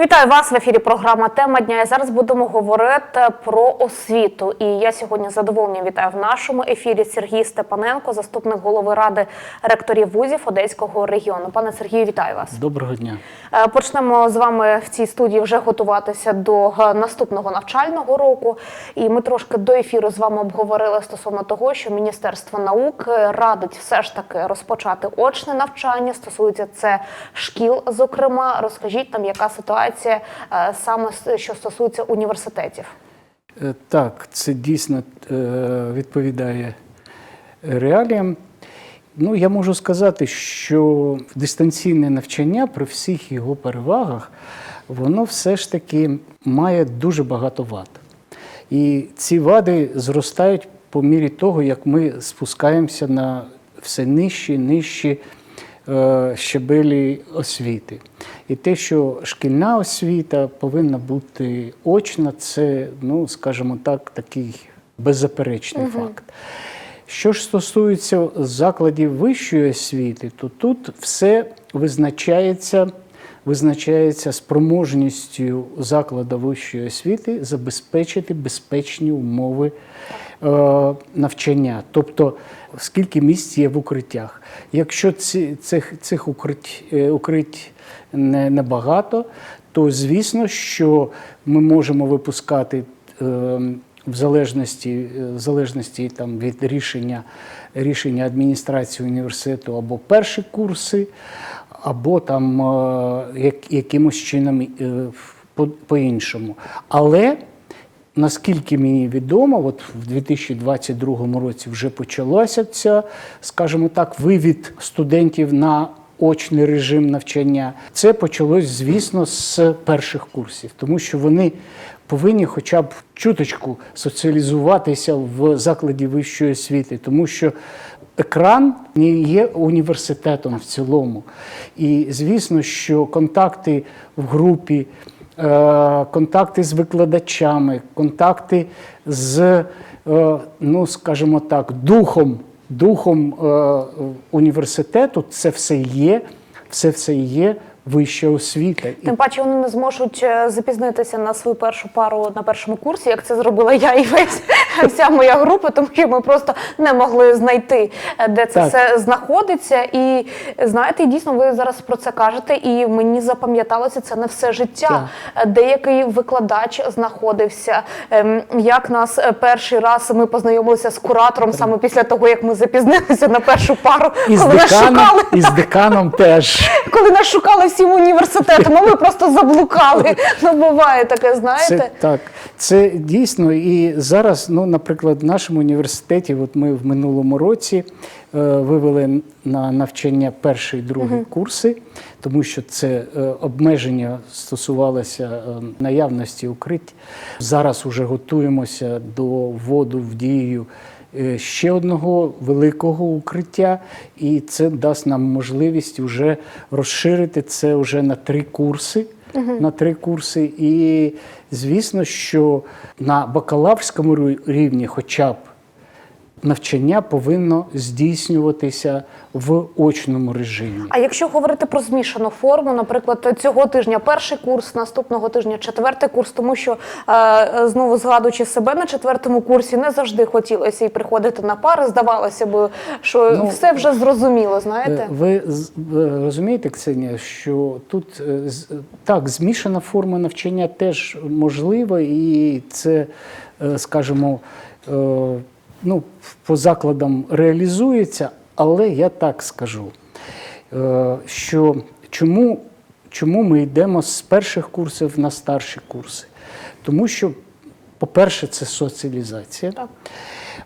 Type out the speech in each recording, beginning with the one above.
Вітаю вас в ефірі. Програма Тема дня. І зараз будемо говорити про освіту. І я сьогодні з задоволенням вітаю в нашому ефірі Сергій Степаненко, заступник голови ради ректорів вузів Одеського регіону. Пане Сергію, вітаю вас. Доброго дня. Е, Почнемо з вами в цій студії вже готуватися до е, наступного навчального року. І ми трошки до ефіру з вами обговорили стосовно того, що Міністерство науки радить все ж таки розпочати очне навчання. Стосується це шкіл. Зокрема, розкажіть там, яка ситуація е, саме що стосується університетів. Е, Так, це дійсно е, відповідає реаліям. Ну, я можу сказати, що дистанційне навчання при всіх його перевагах, воно все ж таки має дуже багато вад. І ці вади зростають по мірі того, як ми спускаємося на все нижчі, нижчі щебелі освіти. І те, що шкільна освіта повинна бути очна, це, ну, скажімо так, такий беззаперечний факт. Що ж стосується закладів вищої освіти, то тут все визначається, визначається спроможністю закладу вищої освіти забезпечити безпечні умови навчання, тобто скільки місць є в укриттях. Якщо цих, цих укрить, е, укрить не, небагато, то звісно, що ми можемо випускати. е, в залежності, е, в залежності там, від рішення, рішення адміністрації університету або перші курси, або там е, як, якимось чином е, по- по-іншому. Але наскільки мені відомо, от в 2022 році вже почалося ця, скажімо так, вивід студентів на очний режим навчання. Це почалось, звісно, з перших курсів, тому що вони повинні хоча б чуточку соціалізуватися в закладі вищої освіти, тому що екран не є університетом в цілому. І звісно, що контакти в групі, контакти з викладачами, контакти з, е, ну скажімо так, духом, духом е, університету, це все є, це все є вища освіта. Тим паче вони не зможуть е, запізнитися на свою першу пару на першому курсі, як це зробила я і весь вся моя група, тому що ми просто не могли знайти, е, де це Так. все знаходиться. І знаєте, дійсно, ви зараз про це кажете, і мені запам'яталося це не все життя. Е, Деякий викладач знаходився. ем, Як нас перший раз ми познайомилися з куратором саме після того, як ми запізнилися на першу пару, і з коли нас шукали. і з деканом теж. Коли нас шукали всім університетом, а ми просто заблукали. Ну буває таке, знаєте. Це так, це дійсно. І зараз, ну, наприклад, в нашому університеті, от ми в минулому році вивели на навчання перший другий курси, тому що це е, обмеження стосувалося е, наявності укриття. Зараз уже готуємося до вводу в дію. е, Ще одного великого укриття, і це дасть нам можливість вже розширити це вже на три курси на три курси. І звісно, що на бакалаврському рівні, хоча б навчання повинно здійснюватися в очному режимі. А якщо говорити про змішану форму, наприклад, цього тижня перший курс, наступного тижня четвертий курс, тому що е, знову згадуючи себе на четвертому курсі, не завжди хотілося і приходити на пари. Здавалося б, що Ну, все вже зрозуміло, знаєте. Е, Ви розумієте, Ксенія, що тут е, так, змішана форма навчання теж можлива, і це, скажімо, ну, по закладам реалізується, але я так скажу, е, що чому, чому ми йдемо з перших курсів на старші курси? Тому що, по-перше, це соціалізація.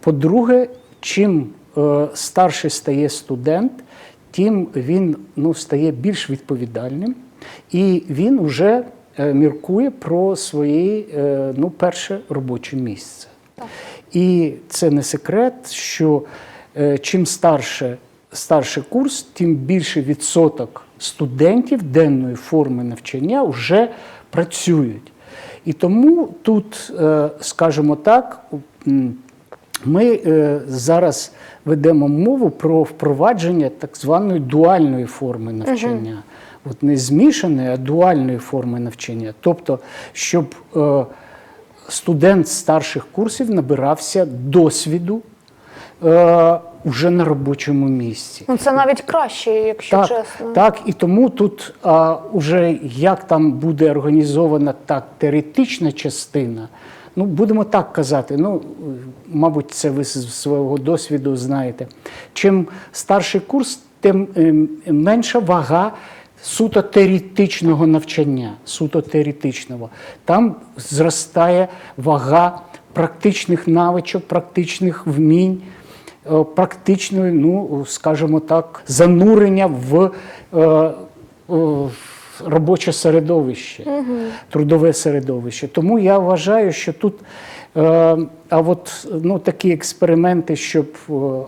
По-друге, чим е, старший стає студент, тим він ну, стає більш відповідальним, і він вже е, міркує про своє ну, перше робоче місце. І це не секрет, що е, чим старше, старший курс, тим більший відсоток студентів денної форми навчання вже працюють. І тому тут, е, скажімо так, ми е, зараз ведемо мову про впровадження так званої дуальної форми навчання. от не змішаної, а дуальної форми навчання. Тобто, щоб студент старших курсів набирався досвіду е, уже на робочому місці. Ну це навіть краще, якщо Так, чесно. так, і тому тут а, уже як там буде організована так теоретична частина, ну будемо так казати. Ну, мабуть, це ви з свого досвіду знаєте. Чим старший курс, тим ем, менша вага суто теоретичного навчання. Суто теоретичного. Там зростає вага практичних навичок, практичних вмінь е, практичної, ну скажімо так, занурення в е, в робоче середовище, трудове середовище. Тому я вважаю, що тут е, а от ну, такі експерименти, щоб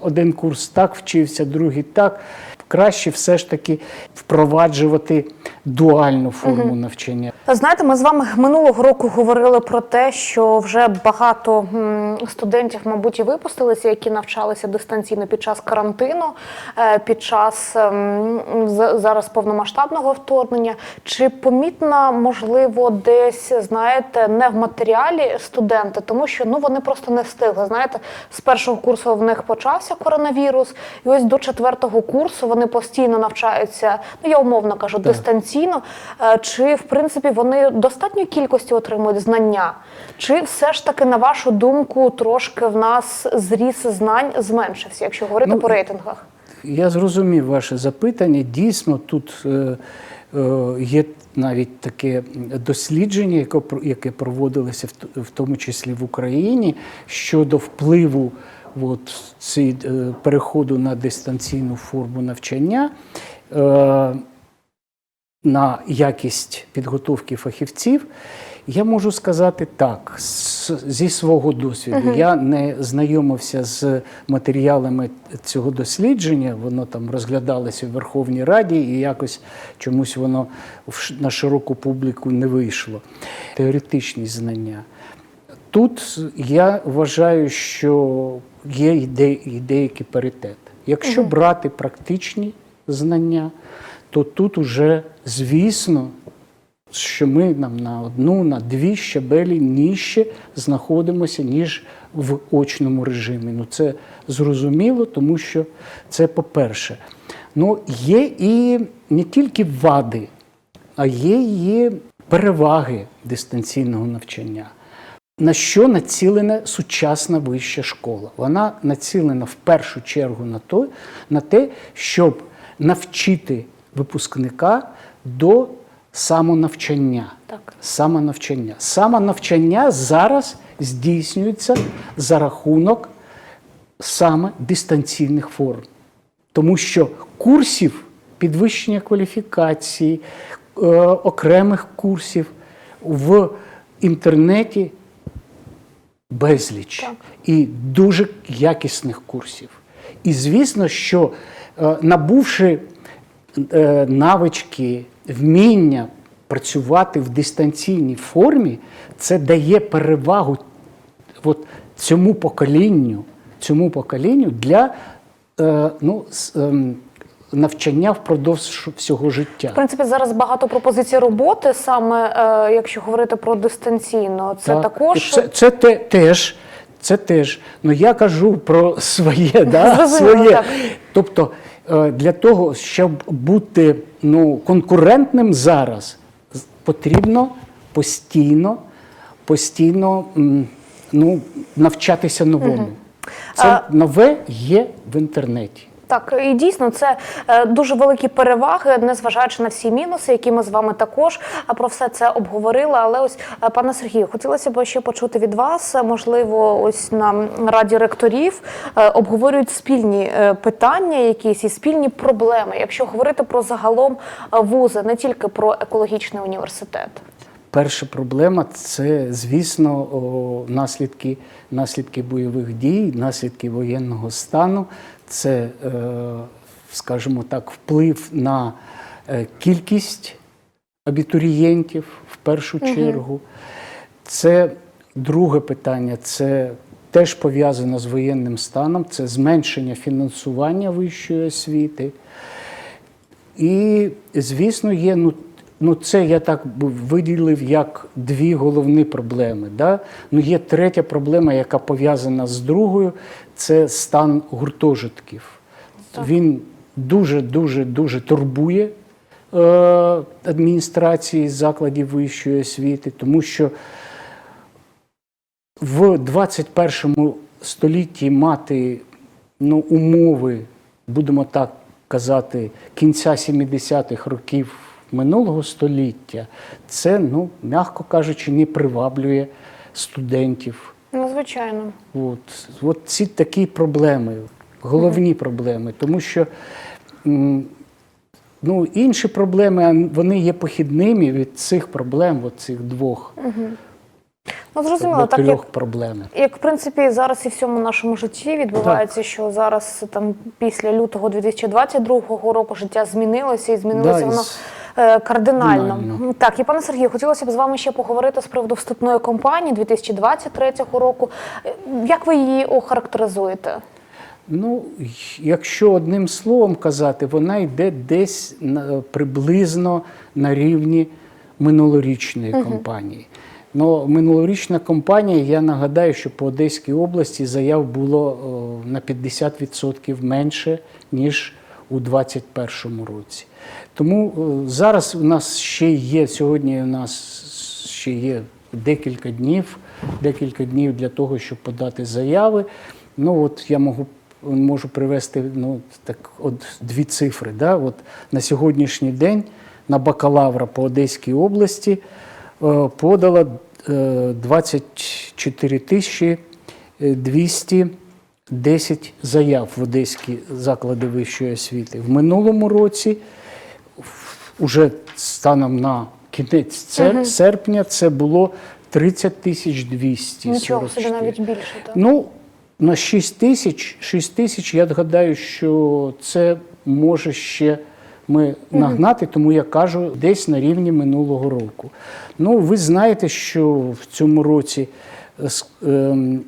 один курс так вчився, другий так. Краще все ж таки впроваджувати дуальну форму навчання. Знаєте, ми з вами минулого року говорили про те, що вже багато студентів, мабуть, і випустилися, які навчалися дистанційно під час карантину, е, під час ем, зараз повномасштабного вторгнення. Чи помітна, можливо, десь знаєте, не в матеріалі студенти, тому що ну вони просто не встигли. Знаєте, з першого курсу в них почався коронавірус, і ось до четвертого курсу вони постійно навчаються. Ну я умовно кажу, дистанційно. Е, Чи в принципі вони достатньої кількості отримують знання? Чи все ж таки, на вашу думку, трошки в нас зріс знань зменшився, якщо говорити Ну, по рейтингах? Я зрозумів ваше запитання. Дійсно, тут е, е, є навіть таке дослідження, яке, яке проводилося в, в тому числі в Україні, щодо впливу от, ці, е, переходу на дистанційну форму навчання. Е, на якість підготовки фахівців, я можу сказати так, зі свого досвіду. Я не знайомився з матеріалами цього дослідження, воно там розглядалося в Верховній Раді, і якось чомусь воно на широку публіку не вийшло. Теоретичні знання. Тут я вважаю, що є і де- деякий паритет. Якщо брати практичні знання, то тут уже, звісно, що ми нам на одну, на дві щабелі нижче знаходимося, ніж в очному режимі. Ну це зрозуміло, тому що це по-перше. Ну, є і не тільки вади, а є і переваги дистанційного навчання. На що націлена сучасна вища школа? Вона націлена в першу чергу на, то, на те, щоб навчити випускника до самонавчання. Так. Самонавчання. Самонавчання зараз здійснюється за рахунок саме дистанційних форм. Тому що курсів підвищення кваліфікації, е, окремих курсів в інтернеті безліч Так. і дуже якісних курсів. І звісно, що е, набувши навички, вміння працювати в дистанційній формі, це дає перевагу от цьому поколінню, цьому поколінню для е, ну, ем, навчання впродовж всього життя. В принципі, зараз багато пропозицій роботи, саме е, якщо говорити про дистанційно, це Так. також це, це те, теж. Це теж. Ну я кажу про своє, да? Зрозуміло, своє. так. Тобто е, для того, щоб бути ну, конкурентним зараз, потрібно постійно, постійно ну, навчатися новому. Це нове є в інтернеті. Так, і дійсно це е, дуже великі переваги, незважаючи на всі мінуси, які ми з вами також про все це обговорили. Але ось, е, пане Сергію, хотілося б ще почути від вас. е, Можливо, ось на раді ректорів е, обговорюють спільні е, питання, якісь і спільні проблеми, якщо говорити про загалом е, вузи, не тільки про екологічний університет. Перша проблема це, звісно, о, наслідки, наслідки бойових дій, наслідки воєнного стану. Це, е, скажімо так, вплив на е, кількість абітурієнтів в першу чергу. Це друге питання це теж пов'язано з воєнним станом, це зменшення фінансування вищої освіти. І, звісно, є, ну, ну це я так виділив як дві головні проблеми. Да? Ну, є третя проблема, яка пов'язана з другою, це стан гуртожитків. Він дуже, дуже, дуже турбує е, адміністрації закладів вищої освіти, тому що в 21 столітті мати ну, умови, будемо так казати, кінця 70-х років минулого століття, це, ну, м'яко кажучи, не приваблює студентів. Ну, звичайно. От, от ці такі проблеми, головні проблеми, тому що ну, інші проблеми вони є похідними від цих проблем, от цих двох Ну, зрозуміло, так як проблем. Як в принципі зараз і в всьому нашому житті відбувається, що зараз там після лютого 2022 року життя змінилося і змінилося Да, воно кардинально. Кардинально. Так, і пане Сергію, хотілося б з вами ще поговорити з приводу вступної кампанії 2023 року. Е, Як ви її охарактеризуєте? Ну, якщо одним словом казати, вона йде десь на, приблизно на рівні минулорічної кампанії. Ну, минулорічна кампанія, я нагадаю, що по Одеській області заяв було о, на 50% менше, ніж у 2021 році. Тому зараз у нас ще є, сьогодні у нас ще є декілька днів, декілька днів для того, щоб подати заяви. Ну, от я можу можу привести ну, так, от дві цифри. Да? От на сьогоднішній день на бакалавра по Одеській області е, подало е, 24 тисячі 210 заяв в одеські заклади вищої освіти. В минулому році, уже станом на кінець цер- серпня, це було 30 тисяч 200. Нічого собі навіть більше. Так? Ну, на 6 тисяч, 6 тисяч, я гадаю, що це може ще ми нагнати, тому я кажу, десь на рівні минулого року. Ну, ви знаєте, що в цьому році е, ем,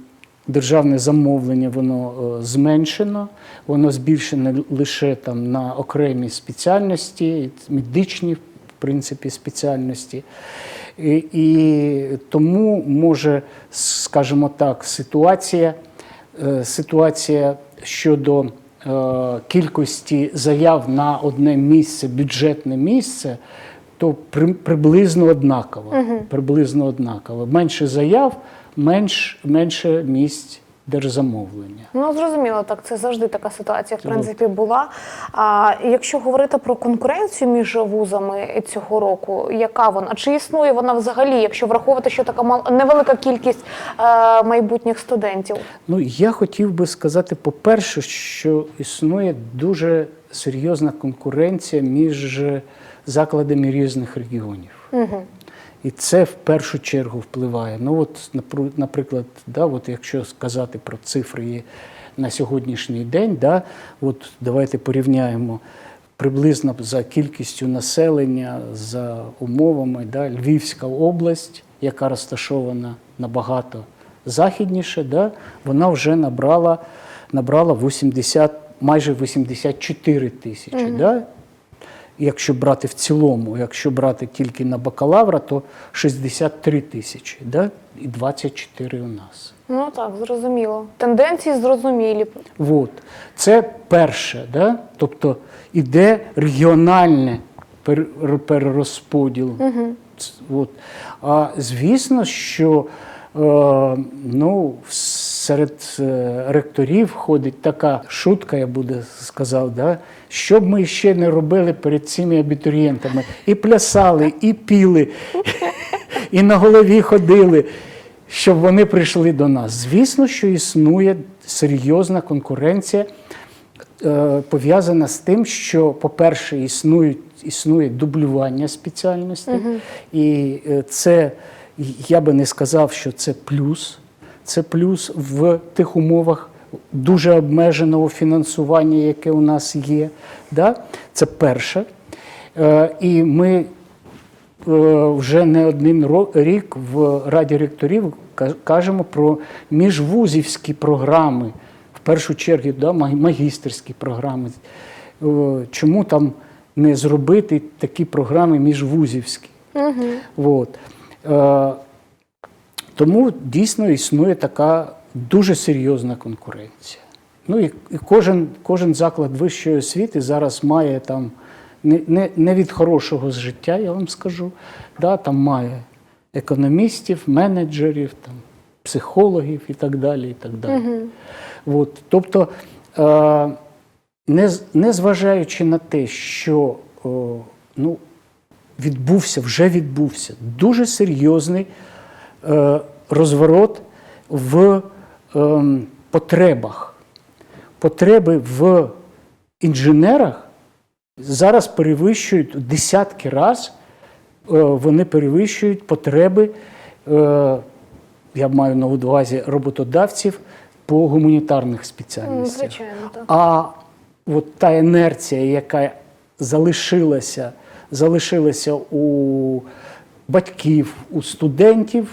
державне замовлення воно е, зменшено, воно збільшено лише там на окремі спеціальності, медичні, в принципі, спеціальності. І, і тому може, скажімо так, ситуація, е, ситуація щодо е, кількості заяв на одне місце, бюджетне місце, то при, приблизно однаково. Приблизно однаково. Менше заяв, менш, менше місць держзамовлення. Ну зрозуміло, так це завжди така ситуація, в принципі, була. А якщо говорити про конкуренцію між вузами цього року, яка вона? Чи існує вона взагалі, якщо враховувати, що така мал... невелика кількість е, майбутніх студентів? Ну, я хотів би сказати, по-перше, що існує дуже серйозна конкуренція між закладами різних регіонів. Угу. І це в першу чергу впливає. Ну, от, наприклад, да, от якщо сказати про цифри на сьогоднішній день, да, от давайте порівняємо приблизно за кількістю населення, за умовами, да, Львівська область, яка розташована набагато західніше, да, вона вже набрала, набрала 80, майже 84 тисячі. Да? Якщо брати в цілому, якщо брати тільки на бакалавра, то 63 тисячі, да? і 24 у нас. Ну так, зрозуміло. Тенденції зрозумілі. От. Це перше, да? тобто іде регіональне перерозподіл. Ц- От. А звісно, що е, ну, серед е, ректорів ходить така шутка, я би сказав, да? що б ми ще не робили перед цими абітурієнтами. І плясали, і піли, і на голові ходили, щоб вони прийшли до нас. Звісно, що існує серйозна конкуренція, е, пов'язана з тим, що, по-перше, існують, існує дублювання спеціальностей, і е, це я би не сказав, що це плюс. Це плюс в тих умовах дуже обмеженого фінансування, яке у нас є. Да? Це перше. Е, І ми е, вже не один рік в Раді ректорів кажемо про міжвузівські програми, в першу чергу да, магістерські програми. Е, Чому там не зробити такі програми міжвузівські. Угу. От. Тому дійсно існує така дуже серйозна конкуренція. Ну і, кожен, кожен заклад вищої освіти зараз має там не, не, не від хорошого з життя, я вам скажу. Да, там має економістів, менеджерів, там, психологів і так далі. І так далі. От, тобто, е, не, незважаючи на те, що о, ну, відбувся, вже відбувся дуже серйозний розворот в ем, потребах. Потреби в інженерах зараз перевищують в десятки раз, е, вони перевищують потреби, е, я маю на увазі роботодавців по гуманітарних спеціальностях. Звичайно, так. А от та інерція, яка залишилася, залишилася у батьків, у студентів,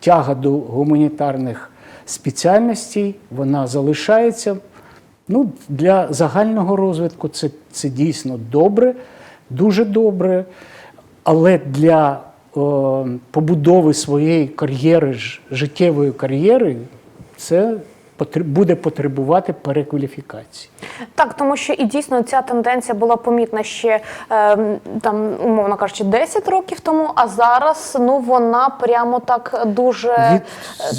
тяга до гуманітарних спеціальностей, вона залишається. Ну, для загального розвитку це, це дійсно добре, дуже добре. Але для е, побудови своєї кар'єри, життєвої кар'єри, це буде потребувати перекваліфікації. Так, тому що і дійсно ця тенденція була помітна ще е, там, умовно кажучи, 10 років тому, а зараз ну вона прямо так дуже Від, е,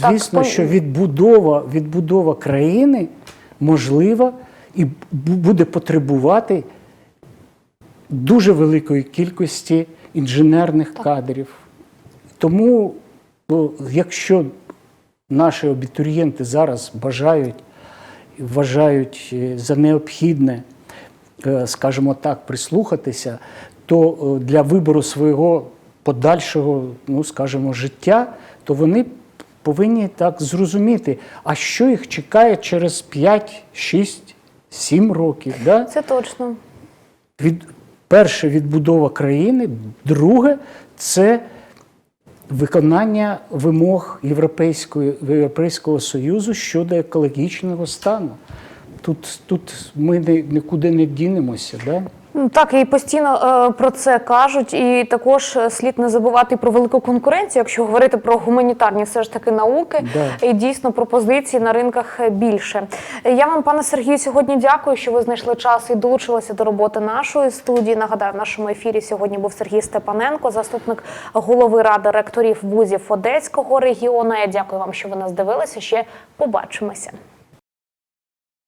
так, звісно, що відбудова, відбудова країни можлива і буде потребувати дуже великої кількості інженерних кадрів. Тому, ну, якщо наші абітурієнти зараз бажають, вважають е, за необхідне, е, скажімо так, прислухатися, то е, для вибору свого подальшого, ну скажімо, життя, то вони повинні так зрозуміти, а що їх чекає через 5, 6, 7 років. Да? це точно. від, перше відбудова країни, друге це виконання вимог Європейської, Європейського Союзу щодо екологічного стану. Тут, тут ми не, нікуди не дінемося. Да? Ну, Так, і постійно е, про це кажуть, і також е, слід не забувати про велику конкуренцію, якщо говорити про гуманітарні все ж таки науки, Да. і дійсно пропозицій на ринках е, більше. Я вам, пане Сергію, сьогодні дякую, що ви знайшли час і долучилися до роботи нашої студії. Нагадаю, в нашому ефірі сьогодні був Сергій Степаненко, заступник голови ради ректорів вузів Одеського регіону. Я дякую вам, що ви нас дивилися. Ще побачимося.